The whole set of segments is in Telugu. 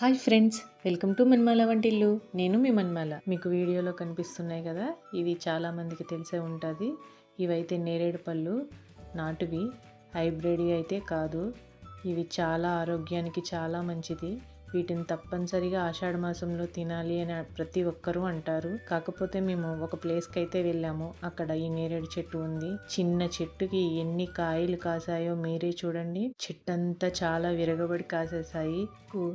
హాయ్ ఫ్రెండ్స్ వెల్కమ్ టు మన్మాల వంటిల్లు. నేను మీ మన్మాల. మీకు వీడియోలో కనిపిస్తున్నాయి కదా ఇవి చాలా మందికి తెలిసే ఉంటుంది. ఇవైతే నేరేడు పళ్ళు నాటువి హైబ్రిడ్ అయితే కాదు. ఇవి చాలా ఆరోగ్యానికి చాలా మంచిది. వీటిని తప్పనిసరిగా ఆషాఢ మాసంలో తినాలి అని ప్రతి ఒక్కరూ అంటారు. కాకపోతే మేము ఒక ప్లేస్కి అయితే వెళ్ళాము. అక్కడ ఈ నేరేడు చెట్టు ఉంది. చిన్న చెట్టుకి ఎన్ని కాయలు కాసాయో మీరే చూడండి. చెట్టు అంతా చాలా విరగబడి కాసేసాయి.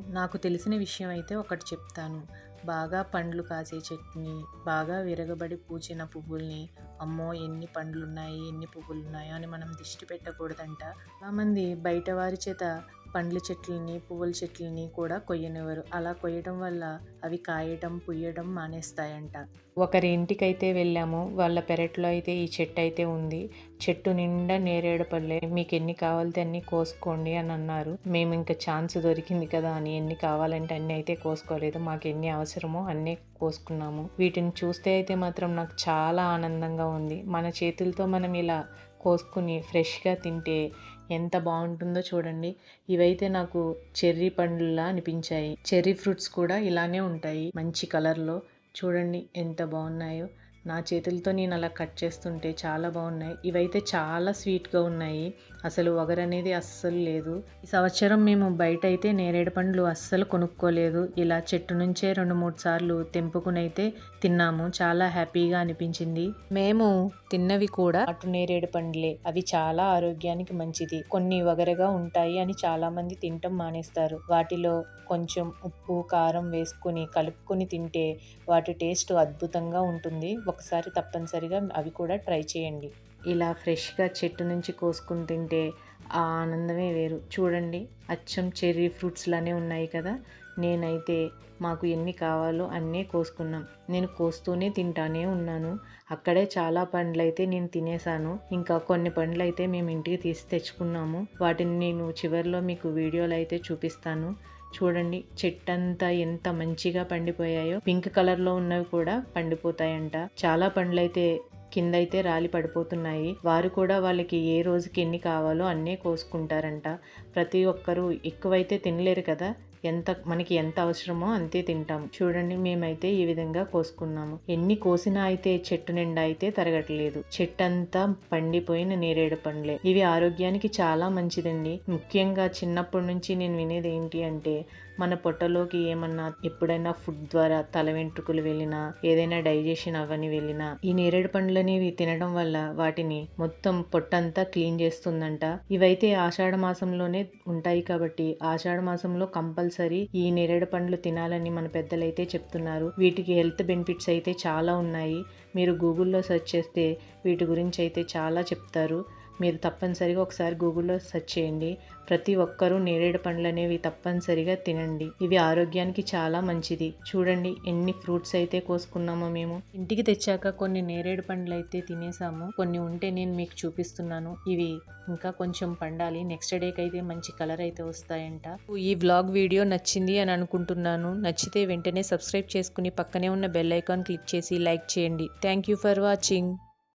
నాకు తెలిసిన విషయం అయితే ఒకటి చెప్తాను. బాగా పండ్లు కాసే చెట్టుని బాగా విరగబడి పూచిన పువ్వుల్ని అమ్మో ఎన్ని పండ్లు ఉన్నాయి ఎన్ని పువ్వులు ఉన్నాయో అని మనం దిష్టి పెట్టకూడదంట. చాలామంది బయట వారి చేత పండ్ల చెట్లని పువ్వుల చెట్లని కూడా కొయ్యనివ్వరు. అలా కొయ్యడం వల్ల అవి కాయడం పుయ్యడం మానేస్తాయంట. ఒకరి ఇంటికైతే వెళ్ళాము. వాళ్ళ పెరట్లో అయితే ఈ చెట్టు అయితే ఉంది. చెట్టు నిండా నేరేడు పళ్ళే. మీకు ఎన్ని కావాలితే అన్ని కోసుకోండి అని అన్నారు. మేము ఇంకా ఛాన్స్ దొరికింది కదా అని ఎన్ని కావాలంటే అన్ని అయితే కోసుకోలేదు. మాకు ఎన్ని అవసరమో అన్నీ కోసుకున్నాము. వీటిని చూస్తే అయితే మాత్రం నాకు చాలా ఆనందంగా ఉంది. మన చేతులతో మనం ఇలా కోసుకుని ఫ్రెష్గా తింటే ఎంత బాగుంటుందో చూడండి. ఇవైతే నాకు చెర్రీ పండ్లులా అనిపించాయి. చెర్రీ ఫ్రూట్స్ కూడా ఇలానే ఉంటాయి మంచి కలర్లో. చూడండి ఎంత బాగున్నాయో. నా చేతులతో నేను అలా కట్ చేస్తుంటే చాలా బాగున్నాయి. ఇవైతే చాలా స్వీట్గా ఉన్నాయి. అసలు వగర్ అనేది అస్సలు లేదు. ఈ సంవత్సరం మేము బయట అయితే నేరేడు పండ్లు అస్సలు కొనుక్కోలేదు. ఇలా చెట్టు నుంచే రెండు మూడు సార్లు తెంపుకుని అయితే తిన్నాము. చాలా హ్యాపీగా అనిపించింది. మేము తిన్నవి కూడా అటు నేరేడు పండ్లే. అవి చాలా ఆరోగ్యానికి మంచిది. కొన్ని వగరగా ఉంటాయి అని చాలా మంది తినటం మానేస్తారు. వాటిలో కొంచెం ఉప్పు కారం వేసుకుని కలుపుకొని తింటే వాటి టేస్ట్ అద్భుతంగా ఉంటుంది. ఒకసారి తప్పనిసరిగా అవి కూడా ట్రై చేయండి. ఇలా ఫ్రెష్గా చెట్టు నుంచి కోసుకుని తింటే ఆ ఆనందమే వేరు. చూడండి అచ్చం చెర్రీ ఫ్రూట్స్లానే ఉన్నాయి కదా. నేనైతే మాకు ఎన్ని కావాలో అన్నీ కోసుకున్నాం. నేను కోస్తూనే తింటానే ఉన్నాను. అక్కడే చాలా పండ్లు అయితే నేను తినేసాను ఇంకా కొన్ని పండ్లు అయితే మేము ఇంటికి తీసి తెచ్చుకున్నాము. వాటిని నేను చివరిలో మీకు వీడియోలు అయితే చూపిస్తాను. చూడండి చెట్టంతా ఎంత మంచిగా పండిపోయాయో. పింక్ కలర్లో ఉన్నవి కూడా పండిపోతాయంట. చాలా పండ్లైతే కిందైతే కింద అయితే రాలి పడిపోతున్నాయి. వారు కూడా వాళ్ళకి ఏ రోజుకి ఎన్ని కావాలో అన్నీ కోసుకుంటారంట. ప్రతి ఒక్కరూ ఎక్కువైతే తినలేరు కదా. ఎంత మనకి ఎంత అవసరమో అంతే తింటాం. చూడండి మేమైతే ఈ విధంగా కోసుకున్నాము. ఎన్ని కోసినా అయితే చెట్టు నిండా అయితే తరగట్లేదు. చెట్టంతా పండిపోయిన నేరేడు పండ్లే. ఇవి ఆరోగ్యానికి చాలా మంచిదండి. ముఖ్యంగా చిన్నప్పటి నుంచి నేను వినేది ఏంటి అంటే మన పొట్టలోకి ఏమన్నా ఎప్పుడైనా ఫుడ్ ద్వారా తల వెంట్రుకలు వెళ్ళినా ఏదైనా డైజెషన్ అవని వెళ్ళినా ఈ నేరేడు పండ్లు అనేవి తినడం వల్ల వాటిని మొత్తం పొట్టంతా క్లీన్ చేస్తుందంట. ఇవైతే ఆషాఢ మాసంలోనే ఉంటాయి కాబట్టి ఆషాఢ మాసంలో కంపల్సరీ ఈ నేరేడు పండ్లు తినాలని మన పెద్దలైతే చెప్తున్నారు. వీటికి హెల్త్ బెనిఫిట్స్ అయితే చాలా ఉన్నాయి. మీరు గూగుల్లో సెర్చ్ చేస్తే వీటి గురించి అయితే చాలా చెప్తారు. మీరు తప్పనిసరిగా ఒకసారి గూగుల్లో సెర్చ్ చేయండి. ప్రతి ఒక్కరూ నేరేడు పండ్లు అనేవి తప్పనిసరిగా తినండి. ఇవి ఆరోగ్యానికి చాలా మంచిది. చూడండి ఎన్ని ఫ్రూట్స్ అయితే కోసుకున్నామో మేము. ఇంటికి తెచ్చాక కొన్ని నేరేడు పండ్లు అయితే తినేసాము. కొన్ని ఉంటే నేను మీకు చూపిస్తున్నాను. ఇవి ఇంకా కొంచెం పండాలి. నెక్స్ట్ డేకి అయితే మంచి కలర్ అయితే వస్తాయంట. ఈ బ్లాగ్ వీడియో నచ్చింది అని అనుకుంటున్నాను. నచ్చితే వెంటనే సబ్స్క్రైబ్ చేసుకుని పక్కనే ఉన్న బెల్ ఐకాన్ క్లిక్ చేసి లైక్ చేయండి. Thank you for watching.